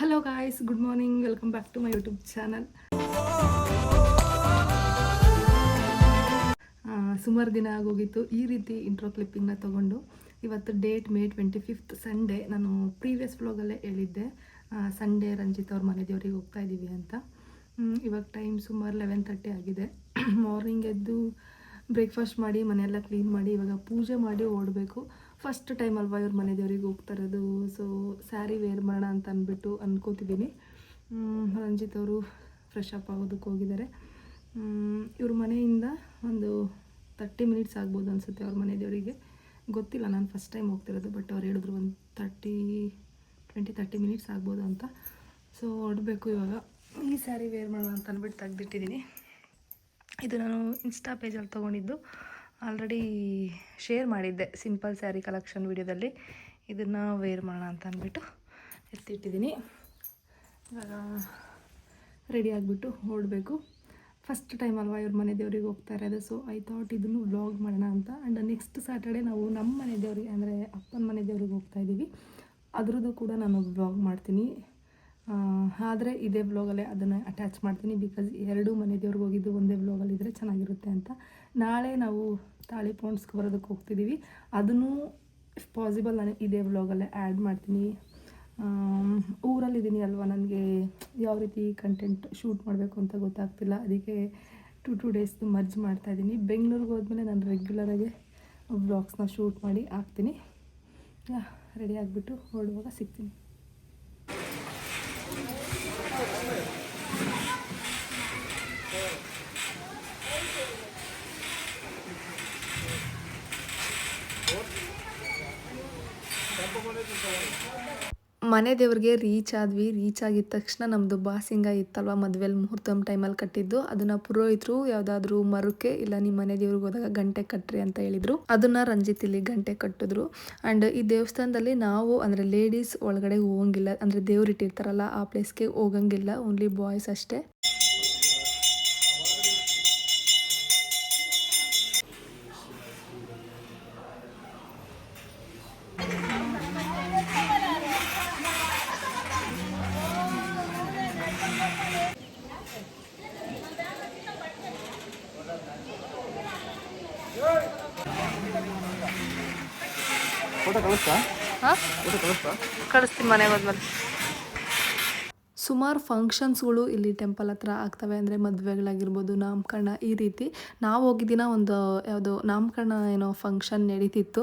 Hello guys good morning welcome back to my YouTube channel ಸುಮಾರು ದಿನ ಆಗೋಗಿತ್ತು. ಈ ರೀತಿ ಇಂಟ್ರೋ ಕ್ಲಿಪ್ಪಿಂಗ್ನ ತೊಗೊಂಡು ಇವತ್ತು date May twenty fifth Sunday ನಾನು ಪ್ರೀವಿಯಸ್ ವ್ಲಾಗಲ್ಲೇ ಹೇಳಿದ್ದೆ. ಸಂಡೇ ರಂಜಿತ್ ಅವ್ರ ಮನೆ ದೇವರಿಗೆ ಹೋಗ್ತಾ ಇದ್ದೀವಿ ಅಂತ. ಇವಾಗ ಟೈಮ್ ಸುಮಾರು ಲೆವೆನ್ ತರ್ಟಿ ಆಗಿದೆ. ಮಾರ್ನಿಂಗ್ ಎದ್ದು ಬ್ರೇಕ್ಫಾಸ್ಟ್ ಮಾಡಿ, ಮನೆಯೆಲ್ಲ ಕ್ಲೀನ್ ಮಾಡಿ, ಇವಾಗ ಪೂಜೆ ಮಾಡಿ ಓಡಬೇಕು. ಫಸ್ಟ್ ಟೈಮ್ ಅಲ್ವಾ ಇವ್ರ ಮನೆ ದೇವ್ರಿಗೆ ಹೋಗ್ತಾ ಇರೋದು ಸೊ ಸ್ಯಾರಿ ವೇರ್ ಮಾಡೋಣ ಅಂತ ಅಂದ್ಬಿಟ್ಟು ಅಂದ್ಕೋತಿದ್ದೀನಿ ರಂಜಿತ್ ಅವರು ಫ್ರೆಶ್ ಅಪ್ ಆಗೋದಕ್ಕೆ ಹೋಗಿದ್ದಾರೆ. ಇವ್ರ ಮನೆಯಿಂದ ಒಂದು ತರ್ಟಿ ಮಿನಿಟ್ಸ್ ಆಗ್ಬೋದು ಅನಿಸುತ್ತೆ ಅವ್ರ ಮನೆ ದೇವರಿಗೆ ಗೊತ್ತಿಲ್ಲ ನಾನು ಫಸ್ಟ್ ಟೈಮ್ ಹೋಗ್ತಿರೋದು ಬಟ್ ಅವ್ರು ಹೇಳಿದ್ರು ಒಂದು ತರ್ಟಿ ಟ್ವೆಂಟಿ ತರ್ಟಿ ಮಿನಿಟ್ಸ್ ಆಗ್ಬೋದು ಅಂತ. ಸೊ ಹೊಡಬೇಕು ಇವಾಗ. ಈ ಸ್ಯಾರಿ ವೇರ್ ಮಾಡೋಣ ಅಂತ ಅಂದ್ಬಿಟ್ಟು ತೆಗ್ದಿಟ್ಟಿದ್ದೀನಿ ಇದು ನಾನು ಇನ್ಸ್ಟಾ ಪೇಜಲ್ಲಿ ತೊಗೊಂಡಿದ್ದು. ಆಲ್ರೆಡಿ ಶೇರ್ ಮಾಡಿದ್ದೆ ಸಿಂಪಲ್ ಸ್ಯಾರಿ ಕಲೆಕ್ಷನ್ ವಿಡಿಯೋದಲ್ಲಿ. ಇದನ್ನು ವೇರ್ ಮಾಡೋಣ ಅಂತ ಅಂದ್ಬಿಟ್ಟು ಎತ್ತಿಟ್ಟಿದ್ದೀನಿ. ಇವಾಗ ರೆಡಿ ಆಗಿಬಿಟ್ಟು ಓಡಬೇಕು ಫಸ್ಟ್ ಟೈಮ್ ಅಲ್ವಾ ಇವ್ರ ಮನೆ ದೇವ್ರಿಗೆ ಹೋಗ್ತಾ ಇರೋದು ಸೊ ಐ ಥಾಟ್ ಇದನ್ನು ವ್ಲಾಗ್ ಮಾಡೋಣ ಅಂತ. ಆ್ಯಂಡ್ ನೆಕ್ಸ್ಟ್ ಸ್ಯಾಟರ್ಡೇ ನಾವು ನಮ್ಮ ಮನೆ ದೇವ್ರಿಗೆ ಅಂದರೆ ಅಪ್ಪನ ಮನೆ ದೇವ್ರಿಗೆ ಹೋಗ್ತಾ ಇದ್ದೀವಿ ಅದ್ರದ್ದು ಕೂಡ ನಾನು ವ್ಲಾಗ್ ಮಾಡ್ತೀನಿ. ಆದರೆ ಇದೇ ವ್ಲಾಗಲ್ಲೇ ಅದನ್ನು ಅಟ್ಯಾಚ್ ಮಾಡ್ತೀನಿ ಬಿಕಾಸ್ ಎರಡೂ ಮನೆ ದೇವ್ರಿಗೆ ಹೋಗಿದ್ದು ಒಂದೇ ವ್ಲಾಗಲ್ಲಿ ಇದ್ದರೆ ಚೆನ್ನಾಗಿರುತ್ತೆ ಅಂತ. ನಾಳೆ ನಾವು ತಾಳಿ ಪೌಂಡ್ಸ್ಗೆ ಬರೋದಕ್ಕೆ ಹೋಗ್ತಿದ್ದೀವಿ ಅದನ್ನು ಇಫ್ ಪಾಸಿಬಲ್ ನಾನು ಇದೇ ವ್ಲಾಗಲ್ಲೇ ಆ್ಯಡ್ ಮಾಡ್ತೀನಿ. ಊರಲ್ಲಿದ್ದೀನಿ ಅಲ್ವಾ ನನಗೆ ಯಾವ ರೀತಿ ಕಂಟೆಂಟ್ ಶೂಟ್ ಮಾಡಬೇಕು ಅಂತ ಗೊತ್ತಾಗ್ತಿಲ್ಲ. ಅದಕ್ಕೆ ಟು ಟು ಡೇಸ್ದು ಮರ್ಜ್ ಮಾಡ್ತಾಯಿದ್ದೀನಿ ಬೆಂಗಳೂರಿಗೆ ಹೋದ್ಮೇಲೆ ನಾನು ರೆಗ್ಯುಲರಾಗಿ ವ್ಲಾಗ್ಸ್ನ ಶೂಟ್ ಮಾಡಿ ಹಾಕ್ತೀನಿ. ರೆಡಿ ಆಗಿಬಿಟ್ಟು ಹೊರಡುವಾಗ ಸಿಗ್ತೀನಿ. ಮನೆ ದೇವ್ರಿಗೆ ರೀಚ್ ಆದ್ವಿ ರೀಚ್ ಆಗಿದ ತಕ್ಷಣ ನಮ್ಮದು ಬಾಸಿಂಗ ಇತ್ತಲ್ವ ಮದುವೆಲಿ ಮುಹೂರ್ತಮ್ ಟೈಮಲ್ಲಿ ಕಟ್ಟಿದ್ದು. ಅದನ್ನ ಪುರೋಹಿತರು ಯಾವುದಾದ್ರೂ ಮರುಕೆ ಇಲ್ಲ ನಿಮ್ಮ ಮನೆ ದೇವ್ರಿಗೆ ಹೋದಾಗ ಗಂಟೆ ಕಟ್ಟ್ರಿ ಅಂತ ಹೇಳಿದರು. ಅದನ್ನ ರಂಜಿತ್ ಇಲ್ಲಿ ಗಂಟೆ ಕಟ್ಟಿದ್ರು. ಆ್ಯಂಡ್ ಈ ದೇವಸ್ಥಾನದಲ್ಲಿ ನಾವು, ಅಂದರೆ ಲೇಡೀಸ್ ಒಳಗಡೆ ಹೋಗಂಗಿಲ್ಲ. ಅಂದರೆ ದೇವ್ರು ಇಟ್ಟಿರ್ತಾರಲ್ಲ ಆ ಪ್ಲೇಸ್ಗೆ ಹೋಗಂಗಿಲ್ಲ. ಓನ್ಲಿ ಬಾಯ್ಸ್ ಅಷ್ಟೇ. ಫೋಟೋ ಕಳಿಸ್ತಾ? ಹಾಂ? ಫೋಟೋ ಕಳಿಸ್ತಾ? ಕಳಿಸ್ತೀನಿ ಮನೆಗೆ ಹೋದ್ಮೇಲೆ. ಸುಮಾರು ಫಂಕ್ಷನ್ಸ್ಗಳು ಇಲ್ಲಿ ಟೆಂಪಲ್ ಹತ್ರ ಆಗ್ತವೆ ಅಂದರೆ ಮದುವೆಗಳಾಗಿರ್ಬೋದು, ನಾಮಕರಣ ಈ ರೀತಿ. ನಾವು ಹೋಗಿದ್ದಿನ ಒಂದು, ಯಾವುದೋ ನಾಮಕರಣ ಏನೋ ಫಂಕ್ಷನ್ ನಡೀತಿತ್ತು.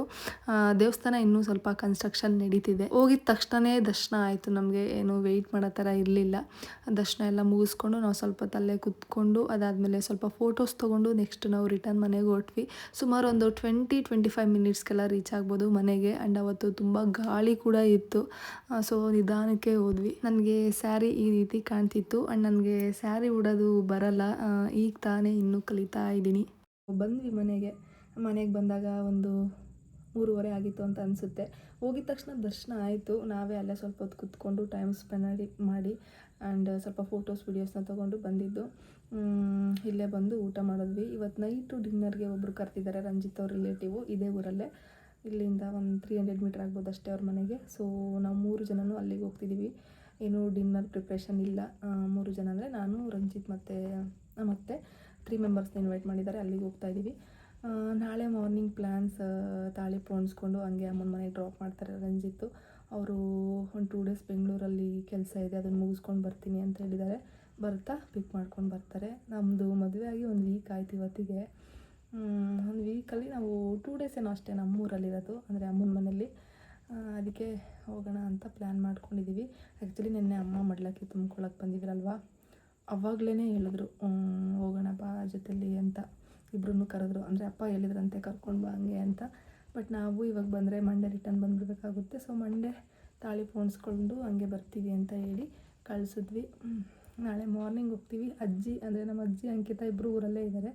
ದೇವಸ್ಥಾನ ಇನ್ನೂ ಸ್ವಲ್ಪ ಕನ್ಸ್ಟ್ರಕ್ಷನ್ ನಡೀತಿದೆ. ಹೋಗಿದ ತಕ್ಷಣವೇ ದರ್ಶನ ಆಯಿತು ನಮಗೆ. ಏನು ವೆಯ್ಟ್ ಮಾಡೋ ಥರ ಇರಲಿಲ್ಲ. ದರ್ಶನ ಎಲ್ಲ ಮುಗಿಸ್ಕೊಂಡು ನಾವು ಸ್ವಲ್ಪ ತಲ್ಲೇ ಕುತ್ಕೊಂಡು, ಅದಾದಮೇಲೆ ಸ್ವಲ್ಪ ಫೋಟೋಸ್ ತೊಗೊಂಡು ನೆಕ್ಸ್ಟ್ ನಾವು ರಿಟರ್ನ್ ಮನೆಗೆ ಹೊಟ್ವಿ ಸುಮಾರು ಒಂದು ಟ್ವೆಂಟಿ ಟ್ವೆಂಟಿ ಫೈವ್ ಮಿನಿಟ್ಸ್ಗೆಲ್ಲ ರೀಚ್ ಆಗ್ಬೋದು ಮನೆಗೆ. ಆ್ಯಂಡ್ ಅವತ್ತು ತುಂಬ ಗಾಳಿ ಕೂಡ ಇತ್ತು. ಸೊ ನಿಧಾನಕ್ಕೆ ಹೋದ್ವಿ. ನನಗೆ ಸ್ಯಾರಿ ಈ ರೀತಿ ಕಾಣ್ತಿತ್ತು. ಆ್ಯಂಡ್ ನನಗೆ ಸ್ಯಾರಿ ಉಡೋದು ಬರಲ್ಲ. ಈಗ ತಾನೇ ಇನ್ನೂ ಕಲಿತಾ ಇದ್ದೀನಿ. ಬಂದ್ವಿ ಮನೆಗೆ. ಮನೆಗೆ ಬಂದಾಗ ಒಂದು ಮೂರುವರೆ ಆಗಿತ್ತು ಅಂತ ಅನಿಸುತ್ತೆ. ಹೋಗಿದ ತಕ್ಷಣ ದರ್ಶನ ಆಯಿತು. ನಾವೇ ಅಲ್ಲೇ ಸ್ವಲ್ಪ ಹೊತ್ತು ಕೂತ್ಕೊಂಡು ಟೈಮ್ ಸ್ಪೆಂಡ್ ಮಾಡಿ ಆ್ಯಂಡ್ ಸ್ವಲ್ಪ ಫೋಟೋಸ್ ವೀಡಿಯೋಸ್ನ ತೊಗೊಂಡು ಬಂದಿದ್ದು. ಇಲ್ಲೇ ಬಂದು ಊಟ ಮಾಡಿದ್ವಿ. ಇವತ್ತು ನೈಟು ಡಿನ್ನರ್ಗೆ ಒಬ್ಬರು ಕರ್ತಿದ್ದಾರೆ ರಂಜಿತ್ ಅವ್ರ ರಿಲೇಟಿವು ಇದೇ ಊರಲ್ಲೇ. ಇಲ್ಲಿಂದ ಒಂದು ತ್ರೀ ಹಂಡ್ರೆಡ್ ಮೀಟ್ರ್ ಆಗ್ಬೋದು ಅಷ್ಟೇ ಅವ್ರ ಮನೆಗೆ. ಸೊ ನಾವು ಮೂರು ಜನನೂ ಅಲ್ಲಿಗೆ ಹೋಗ್ತಿದ್ದೀವಿ ಏನು ಡಿನ್ನರ್ ಪ್ರಿಪ್ರೇಷನ್ ಇಲ್ಲ. ಮೂರು ಜನ ಅಂದರೆ ನಾನು, ರಂಜಿತ್ ಮತ್ತು ಮತ್ತು ತ್ರೀ ಮೆಂಬರ್ಸ್ನ ಇನ್ವೈಟ್ ಮಾಡಿದ್ದಾರೆ. ಅಲ್ಲಿಗೆ ಹೋಗ್ತಾ ಇದ್ದೀವಿ ನಾಳೆ ಮಾರ್ನಿಂಗ್ ಪ್ಲ್ಯಾನ್ಸ್ ತಾಳಿ ಪೋಣಿಸ್ಕೊಂಡು ಹಂಗೆ ಅಮ್ಮನ ಮನೆಗೆ ಡ್ರಾಪ್ ಮಾಡ್ತಾರೆ ರಂಜಿತ್. ಅವರು ಒಂದು ಟೂ ಡೇಸ್ ಬೆಂಗಳೂರಲ್ಲಿ ಕೆಲಸ ಇದೆ, ಅದನ್ನು ಮುಗಿಸ್ಕೊಂಡು ಬರ್ತೀನಿ ಅಂತ ಹೇಳಿದ್ದಾರೆ. ಬರ್ತಾ ಪಿಕ್ ಮಾಡ್ಕೊಂಡು ಬರ್ತಾರೆ. ನಮ್ಮದು ಮದುವೆ ಆಗಿ ಒಂದು ವೀಕ್ ಆಯ್ತು ಇವತ್ತಿಗೆ. ಒಂದು ವೀಕಲ್ಲಿ ನಾವು ಟೂ ಡೇಸ್ ಏನೋ ಅಷ್ಟೇ ನಮ್ಮೂರಲ್ಲಿರೋದು. ಅಂದರೆ ಅಮ್ಮನ ಮನೆಯಲ್ಲಿ. ಅದಕ್ಕೆ ಹೋಗೋಣ ಅಂತ ಪ್ಲ್ಯಾನ್ ಮಾಡ್ಕೊಂಡಿದ್ದೀವಿ ಆ್ಯಕ್ಚುಲಿ ನಿನ್ನೆ ಅಮ್ಮ ಮಡ್ಲಕ್ಕಿ ತುಂಬ್ಕೊಳಕ್ಕೆ ಬಂದಿದ್ರಲ್ವಾ? ಅವಾಗಲೇ ಹೇಳಿದ್ರು ಹೋಗೋಣ ಬಾ ಜೊತೆಲಿ ಅಂತ. ಇಬ್ಬರನ್ನು ಕರೆದ್ರು, ಅಂದರೆ ಅಪ್ಪ ಹೇಳಿದ್ರಂತೆ ಕರ್ಕೊಂಡು ಬಾ ಹಂಗೆ ಅಂತ. ಬಟ್ ನಾವು ಇವಾಗ ಬಂದರೆ ಮಂಡೇ ರಿಟರ್ನ್ ಬಂದುಬಿಡ್ಬೇಕಾಗುತ್ತೆ ಸೊ ಮಂಡೇ ತಾಳಿ ಪೋಣಿಸ್ಕೊಂಡು ಹಂಗೆ ಬರ್ತೀವಿ ಅಂತ ಹೇಳಿ ಕಳಿಸಿದ್ವಿ. ನಾಳೆ ಮಾರ್ನಿಂಗ್ ಹೋಗ್ತೀವಿ. ಅಜ್ಜಿ, ಅಂದರೆ ನಮ್ಮ ಅಜ್ಜಿ ಅಂಕಿತ ಇಬ್ಬರು ಊರಲ್ಲೇ ಇದ್ದಾರೆ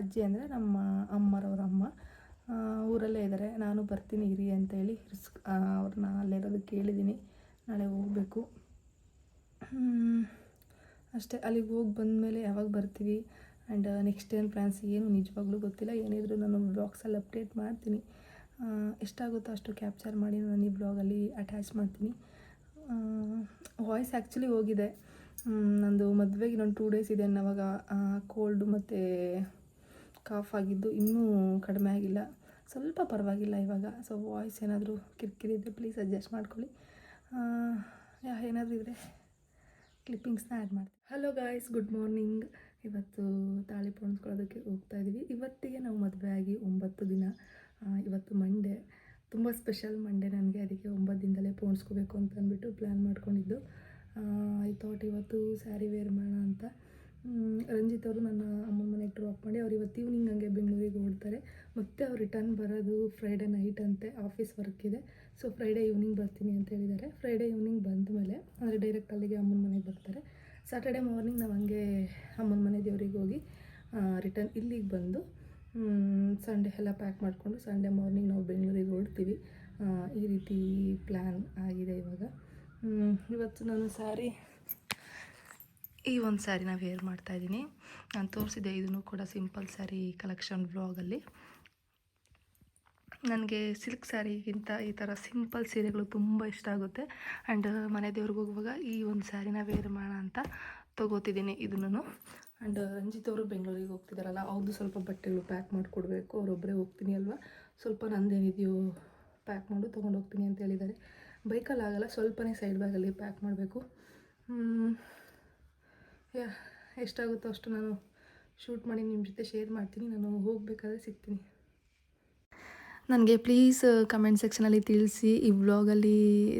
ಅಜ್ಜಿ ಅಂದರೆ ನಮ್ಮ ಅಮ್ಮರವ್ರ ಅಮ್ಮ. ಊರಲ್ಲೇ ಇದ್ದಾರೆ. ನಾನು ಬರ್ತೀನಿ, ಇರಿ ಅಂತೇಳಿ ರಿಸ್ಕ್ ಅವ್ರನ್ನ ಅಲ್ಲಿರೋದು ಕೇಳಿದ್ದೀನಿ. ನಾಳೆ ಹೋಗಬೇಕು. ಅಷ್ಟೇ. ಅಲ್ಲಿಗೆ ಹೋಗಿ ಬಂದಮೇಲೆ ಯಾವಾಗ ಬರ್ತೀವಿ? ಆ್ಯಂಡ್ ನೆಕ್ಸ್ಟ್ ಏನು ಪ್ಲ್ಯಾನ್ಸ್ ಏನು ನಿಜವಾಗ್ಲೂ ಗೊತ್ತಿಲ್ಲ. ಏನಿದ್ರು ನಾನು ಬ್ಲಾಗ್ಸಲ್ಲಿ ಅಪ್ಡೇಟ್ ಮಾಡ್ತೀನಿ. ಎಷ್ಟಾಗುತ್ತೋ ಅಷ್ಟು ಕ್ಯಾಪ್ಚರ್ ಮಾಡಿ ನಾನು ಈ ಬ್ಲಾಗಲ್ಲಿ ಅಟ್ಯಾಚ್ ಮಾಡ್ತೀನಿ. ವಾಯ್ಸ್ ಆ್ಯಕ್ಚುಲಿ ಹೋಗಿದೆ. ನಂದು ಮದುವೆಗೆ ಇನ್ನೊಂದು ಟೂ ಡೇಸ್ ಇದೆ ಅನ್ನೋವಾಗ ಕೋಲ್ಡು ಮತ್ತು ಕಾಫ್ ಆಗಿದ್ದು ಇನ್ನೂ ಕಡಿಮೆ ಆಗಿಲ್ಲ. ಸ್ವಲ್ಪ ಪರವಾಗಿಲ್ಲ ಇವಾಗ. ಸೊ ವಾಯ್ಸ್ ಏನಾದರೂ ಕಿರಿಕಿರಿ ಇದ್ದರೆ ಪ್ಲೀಸ್ ಅಡ್ಜಸ್ಟ್ ಮಾಡ್ಕೊಳ್ಳಿ. ಯಾ, ಏನಾದರೂ ಇದ್ದರೆ ಕ್ಲಿಪ್ಪಿಂಗ್ಸ್ನ ಆ್ಯಡ್ ಮಾಡ್ತೀನಿ. ಹಲೋ ಗಾಯ್ಸ್ ಗುಡ್ ಮಾರ್ನಿಂಗ್ ಇವತ್ತು ತಾಳಿ ಪೋಣಿಸ್ಕೊಳ್ಳೋದಕ್ಕೆ ಹೋಗ್ತಾ ಇದ್ದೀವಿ ಇವತ್ತಿಗೆ ನಾವು ಮದುವೆ ಆಗಿ ಒಂಬತ್ತು ದಿನ. ಇವತ್ತು ಮಂಡೇ ತುಂಬ ಸ್ಪೆಷಲ್ ಮಂಡೇ ನನಗೆ. ಅದಕ್ಕೆ ಒಂಬತ್ತು ದಿನದಲ್ಲೇ ಪೋಣಿಸ್ಕೋಬೇಕು ಅಂತ ಅಂದ್ಬಿಟ್ಟು ಪ್ಲ್ಯಾನ್ ಮಾಡ್ಕೊಂಡಿದ್ದು. ಐ ಥಾಟ್ ಇವತ್ತು ಸ್ಯಾರಿ ವೇರ್ ಮಾಡೋಣ ಅಂತ. ರಂಜಿತ್ ಅವರು ನನ್ನ ಅಮ್ಮನ ಮನೆಗೆ ಡ್ರಾಪ್ ಮಾಡಿ, ಅವ್ರು ಇವತ್ತು ಈವ್ನಿಂಗ್ ಹಂಗೆ ಬೆಂಗಳೂರಿಗೆ ಹೊರಡ್ತಾರೆ ಮತ್ತೆ ಅವ್ರು ರಿಟರ್ನ್ ಬರೋದು ಫ್ರೈಡೇ ನೈಟ್ ಅಂತೆ ಆಫೀಸ್ ವರ್ಕ್ ಇದೆ. ಸೊ ಫ್ರೈಡೇ ಈವ್ನಿಂಗ್ ಬರ್ತೀನಿ ಅಂತ ಹೇಳಿದ್ದಾರೆ. ಫ್ರೈಡೇ ಈವ್ನಿಂಗ್ ಬಂದ ಮೇಲೆ ಅಂದರೆ ಡೈರೆಕ್ಟ್ ಅಲ್ಲಿಗೆ ಅಮ್ಮನ ಮನೆಗೆ ಬರ್ತಾರೆ. ಸ್ಯಾಟರ್ಡೆ ಮಾರ್ನಿಂಗ್ ನಾವು ಹಂಗೆ ಅಮ್ಮನ ಮನೆ ದೇವರಿಗೆ ಹೋಗಿ ರಿಟರ್ನ್ ಇಲ್ಲಿಗೆ ಬಂದು ಸಂಡೇ ಎಲ್ಲ ಪ್ಯಾಕ್ ಮಾಡಿಕೊಂಡು ಸಂಡೇ ಮಾರ್ನಿಂಗ್ ನಾವು ಬೆಂಗಳೂರಿಗೆ ಹೊರಡ್ತೀವಿ. ಈ ರೀತಿ ಪ್ಲ್ಯಾನ್ ಆಗಿದೆ ಇವಾಗ. ಇವತ್ತು ನಾನು ಸ್ಯಾರಿ ಈ ಒಂದು ಸ್ಯಾರಿನ ವೇರ್ ಮಾಡ್ತಾ ಇದ್ದೀನಿ ನಾನು ತೋರಿಸಿದೆ ಇದನ್ನು ಕೂಡ ಸಿಂಪಲ್ ಸ್ಯಾರಿ ಕಲೆಕ್ಷನ್ ಬ್ಲಾಗಲ್ಲಿ ನನಗೆ ಸಿಲ್ಕ್ ಸ್ಯಾರಿಗಿಂತ ಈ ಥರ ಸಿಂಪಲ್ ಸೀರೆಗಳು ತುಂಬ ಇಷ್ಟ ಆಗುತ್ತೆ. ಆ್ಯಂಡ್ ಮನೆ ದೇವ್ರಿಗೆ ಹೋಗುವಾಗ ಈ ಒಂದು ಸ್ಯಾರಿನ ವೇರ್ ಮಾಡೋಣ ಅಂತ ತೊಗೋತಿದ್ದೀನಿ ಇದನ್ನು ಆ್ಯಂಡ್ ರಂಜಿತ್ ಅವರು ಬೆಂಗಳೂರಿಗೆ ಹೋಗ್ತಿದ್ದಾರಲ್ಲ ಅವ್ರದ್ದು ಸ್ವಲ್ಪ ಬಟ್ಟೆಗಳು ಪ್ಯಾಕ್ ಮಾಡಿಕೊಡ್ಬೇಕು. ಅವರೊಬ್ಬರೇ ಹೋಗ್ತೀನಿ ಅಲ್ವಾ? ಸ್ವಲ್ಪ ನಂದೇನಿದೆಯೋ ಪ್ಯಾಕ್ ಮಾಡು, ತೊಗೊಂಡು ಹೋಗ್ತೀನಿ ಅಂತ ಹೇಳಿದ್ದಾರೆ ಬೈಕಲ್ಲಿ ಆಗಲ್ಲ, ಸ್ವಲ್ಪನೇ ಸೈಡ್ ಬ್ಯಾಗಲ್ಲಿ ಪ್ಯಾಕ್ ಮಾಡಬೇಕು. ಎಷ್ಟಾಗುತ್ತೋ ಅಷ್ಟು ನಾನು ಶೂಟ್ ಮಾಡಿ ನಿಮ್ಮ ಜೊತೆ ಶೇರ್ ಮಾಡ್ತೀನಿ. ನಾನು ಹೋಗಬೇಕಾದ್ರೆ ಸಿಗ್ತೀನಿ. ನನಗೆ ಪ್ಲೀಸ್ ಕಮೆಂಟ್ ಸೆಕ್ಷನಲ್ಲಿ ತಿಳಿಸಿ ಈ ವ್ಲಾಗಲ್ಲಿ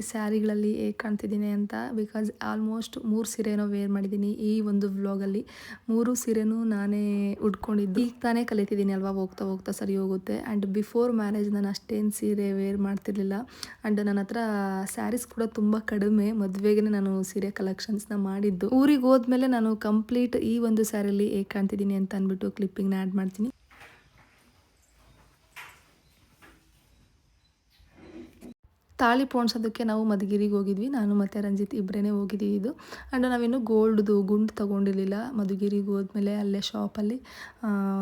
ಸ್ಯಾರಿಗಳಲ್ಲಿ ಹೇಗೆ ಕಾಣ್ತಿದ್ದೀನಿ ಅಂತ. ಬಿಕಾಸ್ ಆಲ್ಮೋಸ್ಟ್ ಮೂರು ಸೀರೆನೋ ವೇರ್ ಮಾಡಿದ್ದೀನಿ ಈ ಒಂದು ವ್ಲಾಗಲ್ಲಿ ಮೂರು ಸೀರೆನೂ ನಾನೇ ಉಟ್ಕೊಂಡಿದ್ದು. ಈಗ ತಾನೇ ಕಲಿತಿದ್ದೀನಿ ಅಲ್ವಾ? ಹೋಗ್ತಾ ಹೋಗ್ತಾ ಸರಿ ಹೋಗುತ್ತೆ. ಆ್ಯಂಡ್ ಬಿಫೋರ್ ಮ್ಯಾರೇಜ್ ನಾನು ಅಷ್ಟೇನು ಸೀರೆ ವೇರ್ ಮಾಡ್ತಿರ್ಲಿಲ್ಲ. ಆ್ಯಂಡ್ ನನ್ನ ಹತ್ರ ಸ್ಯಾರೀಸ್ ಕೂಡ ತುಂಬ ಕಡಿಮೆ. ಮದುವೆಗೆ ನಾನು ಸೀರೆ ಕಲೆಕ್ಷನ್ಸ್ನ ಮಾಡಿದ್ದು. ಊರಿಗೆ ಹೋದ್ಮೇಲೆ ನಾನು ಕಂಪ್ಲೀಟ್ ಈ ಒಂದು ಸ್ಯಾರೀಲಿ ಹೇಗೆ ಕಾಣ್ತಿದ್ದೀನಿ ಅಂತ ಅಂದ್ಬಿಟ್ಟು ಕ್ಲಿಪ್ಪಿಂಗ್ನ ಆ್ಯಡ್ ಮಾಡ್ತೀನಿ. ತಾಳಿ ಪೋಣಿಸೋದಕ್ಕೆ ನಾವು ಮಧುಗಿರಿಗೆ ಹೋಗಿದ್ವಿ. ನಾನು ಮತ್ತು ರಂಜಿತ್ ಇಬ್ಬರೇ ಹೋಗಿದ್ದೀವಿ ಇದು. ಆ್ಯಂಡ್ ನಾವಿನ್ನು ಗೋಲ್ಡ್ದು ಗುಂಡು ತೊಗೊಂಡಿರಲಿಲ್ಲ ಮಧುಗಿರಿಗೆ ಹೋದ್ಮೇಲೆ ಅಲ್ಲೇ ಶಾಪಲ್ಲಿ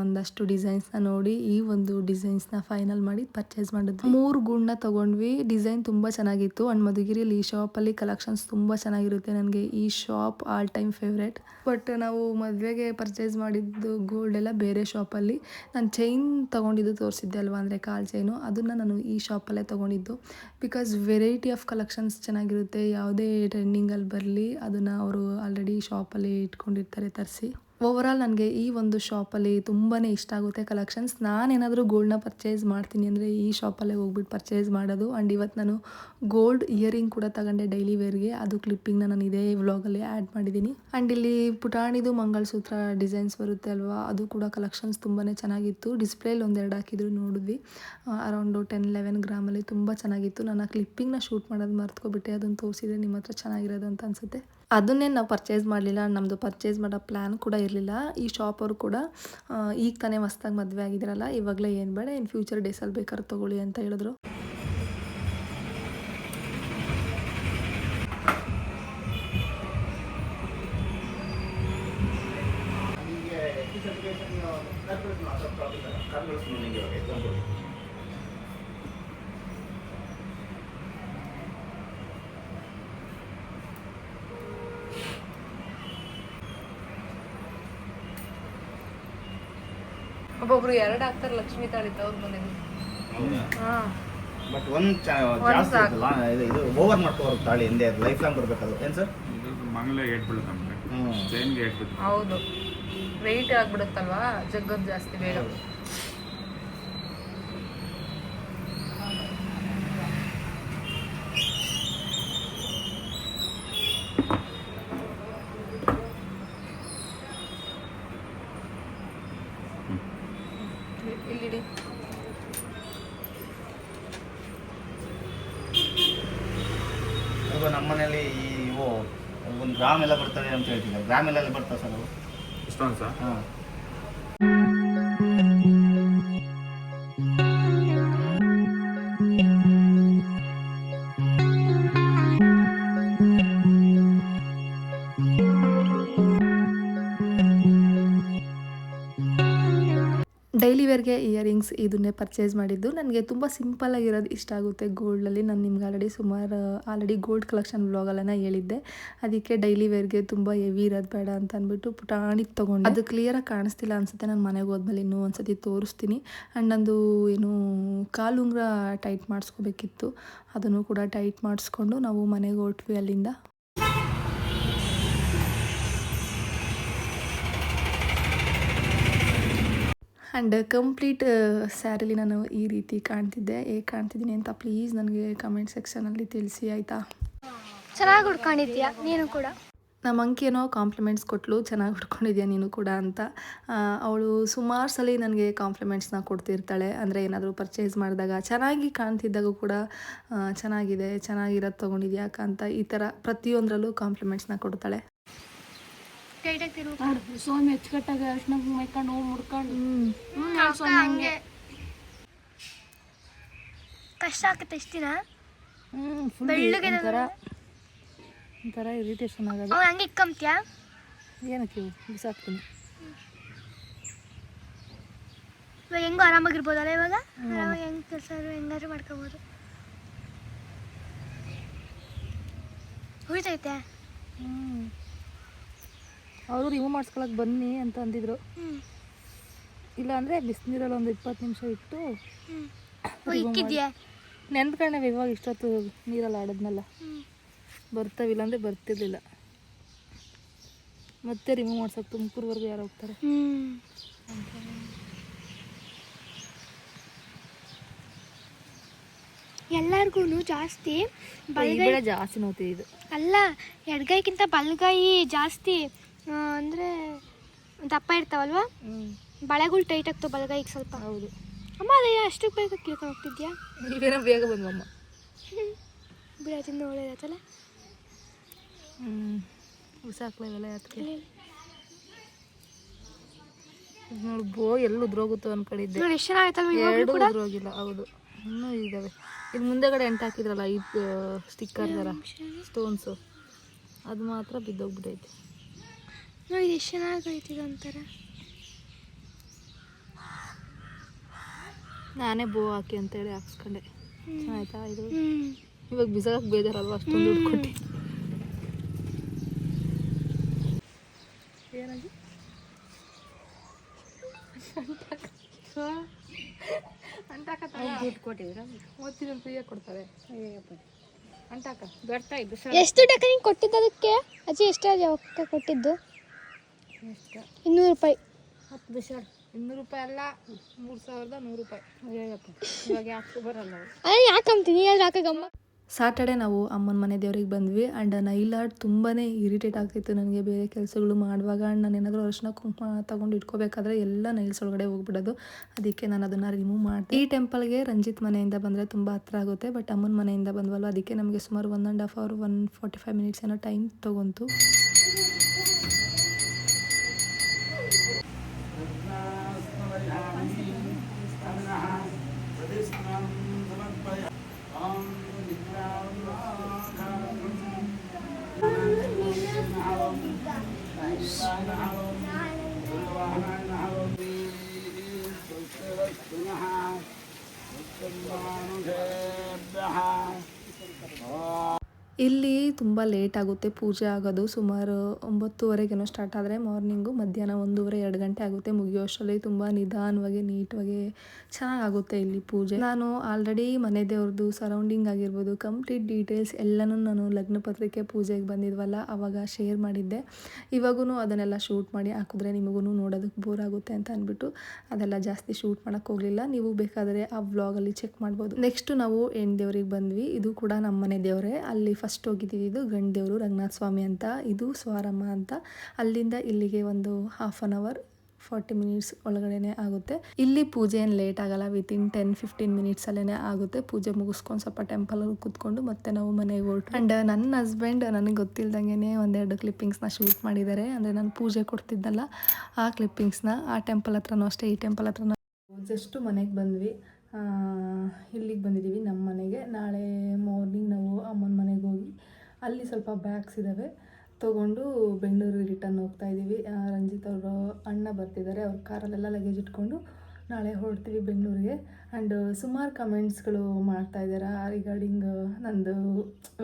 ಒಂದಷ್ಟು ಡಿಸೈನ್ಸ್ನ ನೋಡಿ ಈ ಒಂದು ಡಿಸೈನ್ಸ್ನ ಫೈನಲ್ ಮಾಡಿ ಪರ್ಚೇಸ್ ಮಾಡಿದ್ವಿ. ಮೂರು ಗುಂಡನ್ನ ತೊಗೊಂಡ್ವಿ. ಡಿಸೈನ್ ತುಂಬ ಚೆನ್ನಾಗಿತ್ತು. ಆ್ಯಂಡ್ ಮಧುಗಿರಿಯಲ್ಲಿ ಈ ಶಾಪಲ್ಲಿ ಕಲೆಕ್ಷನ್ಸ್ ತುಂಬ ಚೆನ್ನಾಗಿರುತ್ತೆ ನನಗೆ. ಈ shop all time favourite but ನಾವು ಮದುವೆಗೆ ಪರ್ಚೇಸ್ ಮಾಡಿದ್ದು ಗೋಲ್ಡ್ ಎಲ್ಲ ಬೇರೆ ಶಾಪಲ್ಲಿ ನಾನು ಚೈನ್ ತೊಗೊಂಡಿದ್ದು ತೋರಿಸಿದ್ದೆ ಅಲ್ವಾ? ಅಂದರೆ ಕಾಲ್ ಚೈನು ಅದನ್ನು ನಾನು ಈ ಶಾಪಲ್ಲೇ ತೊಗೊಂಡಿದ್ದು. ಬಿಕಾಸ್ ವೆರೈಟಿ ಆಫ್ ಕಲೆಕ್ಷನ್ಸ್ ಚೆನ್ನಾಗಿರುತ್ತೆ. ಯಾವುದೇ ಟ್ರೆಂಡಿಂಗಲ್ಲಿ ಬರಲಿ ಅದನ್ನು ಅವರು ಆಲ್ರೆಡಿ ಶಾಪಲ್ಲಿ ಇಟ್ಕೊಂಡಿರ್ತಾರೆ ತರಿಸಿ. ಓವರಾಲ್ ನನಗೆ ಈ ಒಂದು ಶಾಪಲ್ಲಿ ತುಂಬಾ ಇಷ್ಟ ಆಗುತ್ತೆ ಕಲೆಕ್ಷನ್ಸ್ ನಾನೇನಾದರೂ ಗೋಲ್ಡ್ನ ಪರ್ಚೇಸ್ ಮಾಡ್ತೀನಿ ಅಂದರೆ ಈ ಶಾಪಲ್ಲೇ ಹೋಗ್ಬಿಟ್ಟು ಪರ್ಚೇಸ್ ಮಾಡೋದು. ಆ್ಯಂಡ್ ಇವತ್ತು ನಾನು ಗೋಲ್ಡ್ ಇಯರಿಂಗ್ ಕೂಡ ತಗೊಂಡೆ ಡೈಲಿ ವೇರ್ಗೆ ಅದು ಕ್ಲಿಪ್ಪಿಂಗ್ನ ನಾನು ಇದೇ ವ್ಲಾಗಲ್ಲಿ ಆ್ಯಡ್ ಮಾಡಿದ್ದೀನಿ. ಆ್ಯಂಡ್ ಇಲ್ಲಿ ಪುಟಾಣಿದು ಮಂಗಳಸೂತ್ರ ಡಿಸೈನ್ಸ್ ಬರುತ್ತೆ ಅಲ್ವಾ? ಅದು ಕೂಡ ಕಲೆಕ್ಷನ್ಸ್ ತುಂಬಾ ಚೆನ್ನಾಗಿತ್ತು. ಡಿಸ್ಪ್ಲೇಲಿ ಒಂದೆರಡು ಹಾಕಿದ್ರು ನೋಡಿದ್ವಿ. ಅರೌಂಡು ಟೆನ್ ಲೆವೆನ್ ಗ್ರಾಮಲ್ಲಿ ತುಂಬ ಚೆನ್ನಾಗಿತ್ತು. ನಾನು ಆ ಕ್ಲಿಪ್ಪಿಂಗ್ನ ಶೂಟ್ ಮಾಡೋದು ಮರ್ತ್ಕೊಬಿಟ್ಟೆ. ಅದನ್ನು ತೋರಿಸಿದ್ರೆ ನಿಮ್ಮ ಹತ್ರ ಚೆನ್ನಾಗಿರೋದು ಅಂತ ಅನಿಸುತ್ತೆ. ಅದನ್ನೇ ನಾವು ಪರ್ಚೇಸ್ ಮಾಡಲಿಲ್ಲ ನಮ್ಮದು ಪರ್ಚೇಸ್ ಮಾಡೋ ಪ್ಲ್ಯಾನ್ ಕೂಡ ಇರಲಿಲ್ಲ. ಈ ಶಾಪ್ ಅವರು ಕೂಡ ಈಗ ತಾನೇ ಹೊಸ್ದಾಗಿ ಮದುವೆ ಆಗಿದ್ದೀರಲ್ಲ ಇವಾಗಲೇ ಏನು ಬೇಡ ಇನ್ನು ಫ್ಯೂಚರ್ ಡೇಸಲ್ಲಿ ಬೇಕಾದ್ರೆ ತೊಗೊಳ್ಳಿ ಅಂತ ಹೇಳಿದ್ರು. ಒಬ್ಬೊಬ್ರು ಎರಡು ಆಗ್ತಾರೆ ಲಕ್ಷ್ಮಿ ತಾಳಿ ಅವ್ರ ಮನೆಯಲ್ಲಿ ಹಾಂ. ಬಟ್ ಒಂದು ಜಾಸ್ತಿ ಇರುತ್ತಲ್ಲ ಇದು ಇದು ಓವರ್ ಮಾಡ್ಕೋಬಾರ್ದು ತಾಳಿ ಹಿಂದೆ ಲೈಫ್ ಲಾಂಗ್ ಬರಬೇಕದು ಏನು ಸರ್ ಇದು ಮಂಗ್ಲಿಗೆ ಏಟ್ ಬೀಳುತ್ತೆ ನಮಗೆ ಹ್ಞೂ ಚೈನ್ಗೆ ಹೌದು. ವೆಯ್ಟ್ ಆಗ್ಬಿಡುತ್ತಲ್ವಾ? ಜಗ್ಗದ್ ಜಾಸ್ತಿ ಬೇಗ ಇಲ್ಲಿಡಿ ಇವಾಗ ನಮ್ಮ ಮನೇಲಿ ಈ ಇವು ಒಂದು ಗ್ರಾಮ್ ಎಲ್ಲ ಬರ್ತದೆ ಅಂತ ಹೇಳ್ತಿದ್ದಾರೆ. ಗ್ರಾಮ್ ಎಲ್ಲ ಬರ್ತವೆ ಸರ್ ಅವು? ಇಷ್ಟೊಂದು ಸರ್? ಹಾಂ. ವೇರ್ಗೆ ಇಯರಿಂಗ್ಸ್ ಇದನ್ನೇ ಪರ್ಚೇಸ್ ಮಾಡಿದ್ದು. ನನಗೆ ತುಂಬ ಸಿಂಪಲ್ ಆಗಿರೋದು ಇಷ್ಟ ಆಗುತ್ತೆ ಗೋಲ್ಡಲ್ಲಿ. ನಾನು ನಿಮ್ಗೆ ಆಲ್ರೆಡಿ ಸುಮಾರು ಆಲ್ರೆಡಿ ಗೋಲ್ಡ್ ಕಲೆಕ್ಷನ್ ಬ್ಲಾಗಲ್ಲೇ ಹೇಳಿದ್ದೆ. ಅದಕ್ಕೆ ಡೈಲಿ ವೇರ್ಗೆ ತುಂಬ ಹೆವಿ ಇರೋದು ಬೇಡ ಅಂತ ಅಂದ್ಬಿಟ್ಟು ಪುಟಾಣಿಗೆ ತೊಗೊಂಡು. ಅದು ಕ್ಲಿಯರಾಗಿ ಕಾಣಿಸ್ತಿಲ್ಲ ಅನಿಸುತ್ತೆ. ನಾನು ಮನೆಗೆ ಹೋದ್ಮೇಲೆ ಇನ್ನೂ ಒಂದ್ಸತಿ ತೋರಿಸ್ತೀನಿ. ಆ್ಯಂಡ್ ನಂದು ಏನು ಕಾಲುಂಗ್ರ ಟೈಟ್ ಮಾಡಿಸ್ಕೋಬೇಕಿತ್ತು. ಅದನ್ನು ಕೂಡ ಟೈಟ್ ಮಾಡಿಸ್ಕೊಂಡು ನಾವು ಮನೆಗೆ ಹೊರಟ್ವಿ ಅಲ್ಲಿಂದ. ಆ್ಯಂಡ್ ಕಂಪ್ಲೀಟ್ ಸ್ಯಾರಿಲಿ ನಾನು ಈ ರೀತಿ ಕಾಣ್ತಿದ್ದೆ. ಹೇಗೆ ಕಾಣ್ತಿದ್ದೀನಿ ಅಂತ ಪ್ಲೀಸ್ ನನಗೆ ಕಮೆಂಟ್ ಸೆಕ್ಷನಲ್ಲಿ ತಿಳಿಸಿ ಆಯಿತಾ? ಚೆನ್ನಾಗಿ ಹುಡ್ಕೊಂಡಿದ್ಯಾ? ನೀನು ಕೂಡ? ನಮ್ಮ ಅಂಕಿ ಏನೋ ಕಾಂಪ್ಲಿಮೆಂಟ್ಸ್ ಕೊಟ್ಟಲು ಚೆನ್ನಾಗಿ ಹುಡ್ಕೊಂಡಿದ್ಯಾ ನೀನು ಕೂಡ ಅಂತ. ಅವಳು ಸುಮಾರು ಸಲ ನನಗೆ ಕಾಂಪ್ಲಿಮೆಂಟ್ಸ್ನ ಕೊಡ್ತಿರ್ತಾಳೆ. ಅಂದರೆ ಏನಾದರೂ ಪರ್ಚೇಸ್ ಮಾಡಿದಾಗ ಚೆನ್ನಾಗಿ ಕಾಣ್ತಿದ್ದಾಗೂ ಕೂಡ ಚೆನ್ನಾಗಿದೆ ಚೆನ್ನಾಗಿರೋದು ತೊಗೊಂಡಿದ್ಯಾಕಂತ ಅಂತ ಈ ಥರ ಪ್ರತಿಯೊಂದರಲ್ಲೂ ಕಾಂಪ್ಲಿಮೆಂಟ್ಸ್ನ ಕೊಡ್ತಾಳೆ. ಟೈಟಾಗಿ ತಿರು ಸೋಮಿ ಅಚ್ಚುಕಟ್ಟಾಗ ಅರ್ಶಿನ ಮೈಕೊಂಡು ಹೋಗಿ ಮುಡ್ಕೊಂಡು. ಹಂಗೆ. ಕಷ್ಟ ಆಗುತ್ತೆ ಎಷ್ಟು ದಿನ. ಬೆಳ್ಳಗೆ ಒಂಥರ ಒಂಥರ ಇರಿಟೇಷನ್ ಆಗೋದು. ಅವ್ನು ಹಂಗೆ ಇಕ್ಕಂತ್ಯಾ? ಏನಕ್ಕೆ ಬಿಸಾಕ್ತೀನಿ. ಇವಾಗ ಹೆಂಗೋ ಆರಾಮಾಗಿರ್ಬೋದಲ್ಲ ಇವಾಗ? ಆರಾಮಾಗಿ ಹೆಂಗೆ ಕೆಲಸ ಹೆಂಗಾದ್ರೂ ಮಾಡ್ಕೋಬೋದು. ಉಳಿತೈತೆ ಅವರು ರಿಮೂವ್ ಮಾಡಿಸ್ಕೊಳಕ್ಕೆ ಬನ್ನಿ ಅಂತ ಅಂದಿದ್ರು. ಇಲ್ಲ ಇಲ್ಲಾಂದರೆ ಬಿಸಿನೀರಲ್ಲಿ ಒಂದು ಇಪ್ಪತ್ತು ನಿಮಿಷ ಇಟ್ಟು ನೆನ್ಪ್ಕೊಂಡವೆ ಇವಾಗ ಇಷ್ಟೊತ್ತು ನೀರಲ್ಲಿ ಆಡದ್ನಲ್ಲ. ಬರ್ತವಿಲ್ಲ ಅಂದರೆ ಬರ್ತಿರ್ಲಿಲ್ಲ. ಮತ್ತೆ ರಿಮೂವ್ ಮಾಡ್ಸೋಕೆ ತುಮಕೂರ್ವರೆಗೂ ಯಾರು ಹೋಗ್ತಾರೆ. ಎಲ್ಲರಿಗೂ ಜಾಸ್ತಿ ಬಲ್ಗಾಯಿ ಬಲಗೈ ಜಾಸ್ತಿ ನೋಡ್ತಿದ್ದು ಅಲ್ಲ ಎಡಗೈಗಿಂತ ಬಲಗೈ ಜಾಸ್ತಿ ಅಂದ್ರೆ ದಪ್ಪ ಇರ್ತಾವಲ್ವಾ? ಬಳೆಗಳು ಟೈಟ್ ಆಗ್ತಾವೆ ಬಲಗೈಗೆ ಸ್ವಲ್ಪ. ಹೌದು. ಅಮ್ಮ ಅದೇ ಅಷ್ಟು ಬೇಗ ಕೇಳ್ಕೊಂಡು ಹೋಗ್ತಿದ್ಯಾ? ನೀವೇನೋ ಬೇಗ ಬಂದಮ್ಮ ಬಿಡೋದ್ರಿಂದ ಒಳ್ಳೇದಾಯ್ತಲ್ಲ ಹ್ಞೂ ಉಸಾಕ್ಲಾಗಲ್ಲ ಅದಕ್ಕೆ ನೋಡಿ ಬೋ ಎಲ್ಲ ಉದ್ರೋಗುತ್ತೋ ಅನ್ಕೊಂಡಿದ್ದೆ ಎರಡು ಕೂಡ? ಉದ್ರೋಗಿಲ್ಲ ಹೌದು. ಇನ್ನೂ ಇದ್ದಾವೆ ಇದು ಮುಂದೆಗಡೆ ಎಂಟು ಹಾಕಿದ್ರಲ್ಲ ಈ ಸ್ಟಿಕ್ಕರ್ ಥರ ಸ್ಟೋನ್ಸು ಅದು ಮಾತ್ರ ಬಿದ್ದೋಗ್ಬಿಟ್ಟೈತೆ ನೋಡಿ ಎಷ್ಟು ಚೆನ್ನಾಗೈತೆ ಇದು ಒಂಥರ ನಾನೇ ಬೋ ಹಾಕಿ ಅಂತೇಳಿ ಹಾಕ್ಸ್ಕೊಂಡೆ. ಆಯ್ತಾ ಇದು? ಹ್ಞೂ ಇವಾಗ ಬಿಸಾಕ್ ಬೇಜಾರಲ್ವ? ಅಷ್ಟೊಂದು ದುಡ್ಡು ಕೊಟ್ಟು. ಏನಾಗಿ ದುಡ್ಡು ಕೊಟ್ಟಿದ್ರ ಓದ್ತೀನಿ ಫ್ರೀಯಾಗಿ ಕೊಡ್ತಾರೆ. ಅಂಟಾಕ. ಬರ್ತಾ ಇದ್ದು ಎಷ್ಟು ಟಕ್ಕ ನೀನು ಕೊಟ್ಟಿದ್ದು ಅದಕ್ಕೆ? ಅಜ್ಜಿ ಎಷ್ಟು ಕೊಟ್ಟಿದ್ದು? ಇನ್ನೂರು ರೂಪಾಯಿ. ಹತ್ತು ಬಿಸಾಡು. ಇನ್ನೂರು ರೂಪಾಯಿ ಅಲ್ಲ ಮೂರು ಸಾವಿರದ ನೂರು ರೂಪಾಯಿ. ಇವಾಗ ಯಾಕೆ ಬರಲ್ಲ ಅದೇ. ಯಾಕೆ ಅಂತೀನಿ ಸಾಟರ್ಡೆ ನಾವು ಅಮ್ಮನ ಮನೆ ದೇವ್ರಿಗೆ ಬಂದ್ವಿ ಆ್ಯಂಡ್ ನೈಲ್ ಆರ್ಟ್ ತುಂಬಾ ಇರಿಟೇಟ್ ಆಗ್ತಿತ್ತು ನನಗೆ ಬೇರೆ ಕೆಲಸಗಳು ಮಾಡುವಾಗ ಆ್ಯಂಡ್ ನಾನು ಏನಾದರೂ ಅರಿಶಿನ ಕುಂಕುಮ ತೊಗೊಂಡು ಇಟ್ಕೋಬೇಕಾದ್ರೆ ಎಲ್ಲ ನೈಲ್ಸ್ ಒಳಗಡೆ ಹೋಗ್ಬಿಡೋದು. ಅದಕ್ಕೆ ನಾನು ಅದನ್ನು ರಿಮೂವ್ ಮಾಡಿದೆ. ಈ ಟೆಂಪಲ್ಗೆ ರಂಜಿತ್ ಮನೆಯಿಂದ ಬಂದರೆ ತುಂಬ ಹತ್ರ ಆಗುತ್ತೆ ಬಟ್ ಅಮ್ಮನ ಮನೆಯಿಂದ ಬಂದ್ವಲ್ಲ ಅದಕ್ಕೆ ನಮಗೆ ಸುಮಾರು one and half hour one forty five minutes ಏನೋ ಟೈಮ್ ತೊಗೊಂತು. ತುಂಬ ಲೇಟ್ ಆಗುತ್ತೆ ಪೂಜೆ ಆಗೋದು. ಸುಮಾರು ಒಂಬತ್ತುವರೆಗೇನೋ ಸ್ಟಾರ್ಟ್ ಆದರೆ ಮಾರ್ನಿಂಗು ಮಧ್ಯಾಹ್ನ ಒಂದೂವರೆ, ಎರಡು ಗಂಟೆ ಆಗುತ್ತೆ. ಮುಗಿಯೋ ಅಷ್ಟರಲ್ಲಿ ತುಂಬ ನಿಧಾನವಾಗಿ ನೀಟಾಗಿ ಚೆನ್ನಾಗಾಗುತ್ತೆ ಇಲ್ಲಿ ಪೂಜೆ. ನಾನು ಆಲ್ರೆಡಿ ಮನೆ ದೇವ್ರದ್ದು ಸರೌಂಡಿಂಗ್ ಆಗಿರ್ಬೋದು ಕಂಪ್ಲೀಟ್ ಡೀಟೇಲ್ಸ್ ಎಲ್ಲನೂ ನಾನು ಲಗ್ನ ಪತ್ರಿಕೆ ಪೂಜೆಗೆ ಬಂದಿದ್ವಲ್ಲ ಆವಾಗ ಶೇರ್ ಮಾಡಿದ್ದೆ. ಇವಾಗೂ ಅದನ್ನೆಲ್ಲ ಶೂಟ್ ಮಾಡಿ ಹಾಕಿದ್ರೆ ನಿಮಗೂ ನೋಡೋದಕ್ಕೆ ಬೋರ್ ಆಗುತ್ತೆ ಅಂತ ಅಂದ್ಬಿಟ್ಟು ಅದೆಲ್ಲ ಜಾಸ್ತಿ ಶೂಟ್ ಮಾಡೋಕೆ ಹೋಗಲಿಲ್ಲ. ನೀವು ಬೇಕಾದರೆ ಆ ವ್ಲಾಗಲ್ಲಿ ಚೆಕ್ ಮಾಡ್ಬೋದು. ನೆಕ್ಸ್ಟ್ ನಾವು ಹೆಣ್ಣು ದೇವ್ರಿಗೆ ಬಂದ್ವಿ. ಇದು ಕೂಡ ನಮ್ಮ ಮನೆ ದೇವರೇ. ಅಲ್ಲಿ ಫಸ್ಟ್ ಹೋಗಿದ್ದೀವಿ. ಇದು ಗಂಡದೇವರು ರಂಗನಾಥ ಸ್ವಾಮಿ ಅಂತ, ಇದು ಸ್ವಾರಮ್ಮ ಅಂತ. ಅಲ್ಲಿಂದ ಇಲ್ಲಿಗೆ ಒಂದು half an hour forty minutes ಒಳಗಡೆನೆ ಆಗುತ್ತೆ. ಇಲ್ಲಿ ಪೂಜೆ ಏನು ಲೇಟ್ ಆಗಲ್ಲ ವಿತಿನ್ ಟೆನ್ ಫಿಫ್ಟೀನ್ ಮಿನಿಟ್ಸಲ್ಲೇ ಆಗುತ್ತೆ. ಪೂಜೆ ಮುಗಿಸ್ಕೊಂಡು ಸ್ವಲ್ಪ ಟೆಂಪಲ್ ಟೆಂಪಲಲ್ಲಿ ಕೂತ್ಕೊಂಡು ಮತ್ತೆ ನಾವು ಮನೆಗೆ ಹೊರಟು. ಅಂಡ್ ನನ್ನ ಹಸ್ಬೆಂಡ್ ನನಗೆ ಗೊತ್ತಿಲ್ದಂಗೆ ಒಂದೆರಡು ಕ್ಲಿಪ್ಪಿಂಗ್ಸ್ನ ಶೂಟ್ ಮಾಡಿದ್ದಾರೆ ಅಂದರೆ ನಾನು ಪೂಜೆ ಕೊಡ್ತಿದ್ದಲ್ಲ ಆ ಕ್ಲಿಪ್ಪಿಂಗ್ಸ್ನ ಆ ಟೆಂಪಲ್ ಹತ್ರನೂ ಅಷ್ಟೇ, ಈ ಟೆಂಪಲ್ ಹತ್ರನೂ. ಜಸ್ಟು ಮನೆಗೆ ಬಂದ್ವಿ. ಇಲ್ಲಿಗೆ ಬಂದಿದ್ದೀವಿ ನಮ್ಮ ಮನೆಗೆ. ನಾಳೆ ಮಾರ್ನಿಂಗ್ ನಾವು ಅಮ್ಮನ ಮನೆಗೆ ಹೋಗಿ ಅಲ್ಲಿ ಸ್ವಲ್ಪ ಬ್ಯಾಗ್ಸ್ ಇದ್ದಾವೆ ತೊಗೊಂಡು ಬೆಂಗಳೂರಿಗೆ ರಿಟರ್ನ್ ಹೋಗ್ತಾ ಇದ್ದೀವಿ. ರಂಜಿತ್ ಅವರು ಅಣ್ಣ ಬರ್ತಿದ್ದಾರೆ. ಅವ್ರ ಕಾರಲ್ಲೆಲ್ಲ ಲಗೇಜ್ ಇಟ್ಕೊಂಡು ನಾಳೆ ಹೊರಡ್ತೀವಿ ಬೆಂಗಳೂರಿಗೆ. ಆ್ಯಂಡ್ ಸುಮಾರು ಕಮೆಂಟ್ಸ್ಗಳು ಮಾಡ್ತಾ ಇದ್ದಾರೆ. ರಿಗಾರ್ಡಿಂಗ್ ನಂದು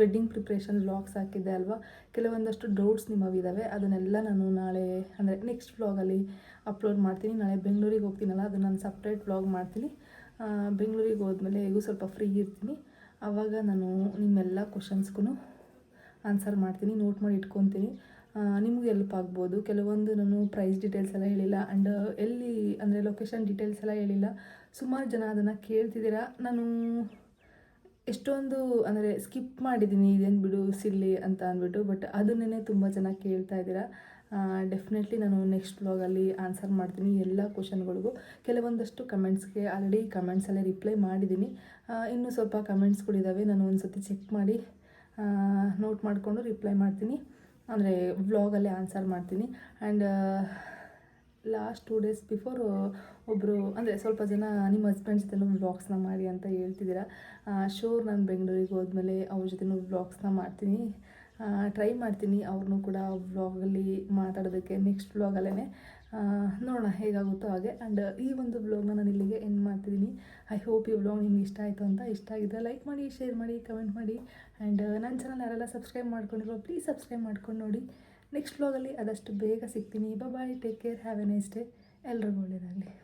ವೆಡ್ಡಿಂಗ್ ಪ್ರಿಪ್ರೇಷನ್ ವ್ಲಾಗ್ಸ್ ಹಾಕಿದ್ದೆ ಅಲ್ವಾ? ಕೆಲವೊಂದಷ್ಟು ಡೌಟ್ಸ್ ನಿಮ್ಮವಿದ್ದಾವೆ ಅದನ್ನೆಲ್ಲ ನಾನು ನಾಳೆ, ಅಂದರೆ ನೆಕ್ಸ್ಟ್ ವ್ಲಾಗಲ್ಲಿ ಅಪ್ಲೋಡ್ ಮಾಡ್ತೀನಿ. ನಾಳೆ ಬೆಂಗಳೂರಿಗೆ ಹೋಗ್ತೀನಲ್ಲ ಅದು ನಾನು ಸಪ್ರೇಟ್ ವ್ಲಾಗ್ ಮಾಡ್ತೀನಿ. ಬೆಂಗಳೂರಿಗೆ ಹೋದ್ಮೇಲೆ ಹೇಗೂ ಸ್ವಲ್ಪ ಫ್ರೀ ಇರ್ತೀನಿ. ಆವಾಗ ನಾನು ನಿಮ್ಮೆಲ್ಲ ಕ್ವಶನ್ಸ್ಗೂ ಆನ್ಸರ್ ಮಾಡ್ತೀನಿ ನೋಟ್ ಮಾಡಿ ಇಟ್ಕೊತೀನಿ. ನಿಮಗೆ ಹೆಲ್ಪ್ ಆಗ್ಬೋದು. ಕೆಲವೊಂದು ನಾನು ಪ್ರೈಸ್ ಡೀಟೇಲ್ಸ್ ಎಲ್ಲ ಹೇಳಿಲ್ಲ ಆ್ಯಂಡ್ ಎಲ್ಲಿ ಅಂದರೆ ಲೊಕೇಶನ್ ಡೀಟೇಲ್ಸ್ ಎಲ್ಲ ಹೇಳಿಲ್ಲ. ಸುಮಾರು ಜನ ಅದನ್ನು ಕೇಳ್ತಿದ್ದೀರಾ. ನಾನು ಎಷ್ಟೊಂದು ಅಂದರೆ ಸ್ಕಿಪ್ ಮಾಡಿದ್ದೀನಿ, ಇದೇನು ಬಿಡು, ಸಿಲ್ಲಿ ಅಂತ ಅಂದ್ಬಿಟ್ಟು ಬಟ್ ಅದನ್ನೇ ತುಂಬ ಜನ ಕೇಳ್ತಾ ಇದ್ದೀರಾ. ಡೆಫಿನೆಟ್ಲಿ ನಾನು ನೆಕ್ಸ್ಟ್ ಬ್ಲಾಗಲ್ಲಿ ಆನ್ಸರ್ ಮಾಡ್ತೀನಿ ಎಲ್ಲ ಕ್ವಶನ್ಗಳಿಗೂ ಕೆಲವೊಂದಷ್ಟು ಕಮೆಂಟ್ಸ್ಗೆ ಆಲ್ರೆಡಿ ಕಮೆಂಟ್ಸಲ್ಲೇ ರಿಪ್ಲೈ ಮಾಡಿದ್ದೀನಿ. ಇನ್ನೂ ಸ್ವಲ್ಪ ಕಮೆಂಟ್ಸ್ಗಳಿದ್ದಾವೆ ನಾನು ಒಂದು ಸತಿ ಚೆಕ್ ಮಾಡಿ ನೋಟ್ ಮಾಡಿಕೊಂಡು ರಿಪ್ಲೈ ಮಾಡ್ತೀನಿ. ಅಂದರೆ ವ್ಲಾಗಲ್ಲೇ ಆನ್ಸರ್ ಮಾಡ್ತೀನಿ. And last two days before ಒಬ್ಬರು ಅಂದರೆ ಸ್ವಲ್ಪ ಜನ ನಿಮ್ಮ ಹಸ್ಬೆಂಡ್ ಜೊತೆನೂ ವ್ಲಾಗ್ಸ್ನ ಮಾಡಿ ಅಂತ ಹೇಳ್ತಿದ್ದೀರಾ. ಶೋರ್ ನಾನು ಬೆಂಗಳೂರಿಗೆ ಹೋದ್ಮೇಲೆ ಅವ್ರ ಜೊತೆನೂ ವ್ಲಾಗ್ಸ್ನ ಮಾಡ್ತೀನಿ. ಟ್ರೈ ಮಾಡ್ತೀನಿ ಅವ್ರನ್ನೂ ಕೂಡ ವ್ಲಾಗಲ್ಲಿ ಮಾತಾಡೋದಕ್ಕೆ ನೆಕ್ಸ್ಟ್ ವ್ಲಾಗಲ್ಲೇ ನೋಡೋಣ ಹೇಗಾಗುತ್ತೋ ಹಾಗೆ. ಆ್ಯಂಡ್ ಈ ಒಂದು ವ್ಲಾಗ್ನ ನಾನು ಇಲ್ಲಿಗೆ ಎಂಡ್ ಮಾಡ್ತಿದ್ದೀನಿ. ಐ ಹೋಪ್ ಈ ಬ್ಲಾಗ್ ನಿಮ್ಗೆ ಇಷ್ಟ ಆಯಿತು ಅಂತ. ಇಷ್ಟ ಆಗಿದ್ರೆ ಲೈಕ್ ಮಾಡಿ ಶೇರ್ ಮಾಡಿ ಕಮೆಂಟ್ ಮಾಡಿ. ಆ್ಯಂಡ್ ನನ್ನ ಚಾನಲ್ ಯಾರೆಲ್ಲ ಸಬ್ಸ್ಕ್ರೈಬ್ ಮಾಡ್ಕೊಂಡಿರೋ ಪ್ಲೀಸ್ ಸಬ್ಸ್ಕ್ರೈಬ್ ಮಾಡ್ಕೊಂಡು ನೋಡಿ. ನೆಕ್ಸ್ಟ್ ವ್ಲಾಗಲ್ಲಿ ಆದಷ್ಟು ಬೇಗ ಸಿಗ್ತೀನಿ. Bye take care have a nice day ಎಲ್ರಿಗೂ ಒಳ್ಳೆಯದಾಗಲಿ.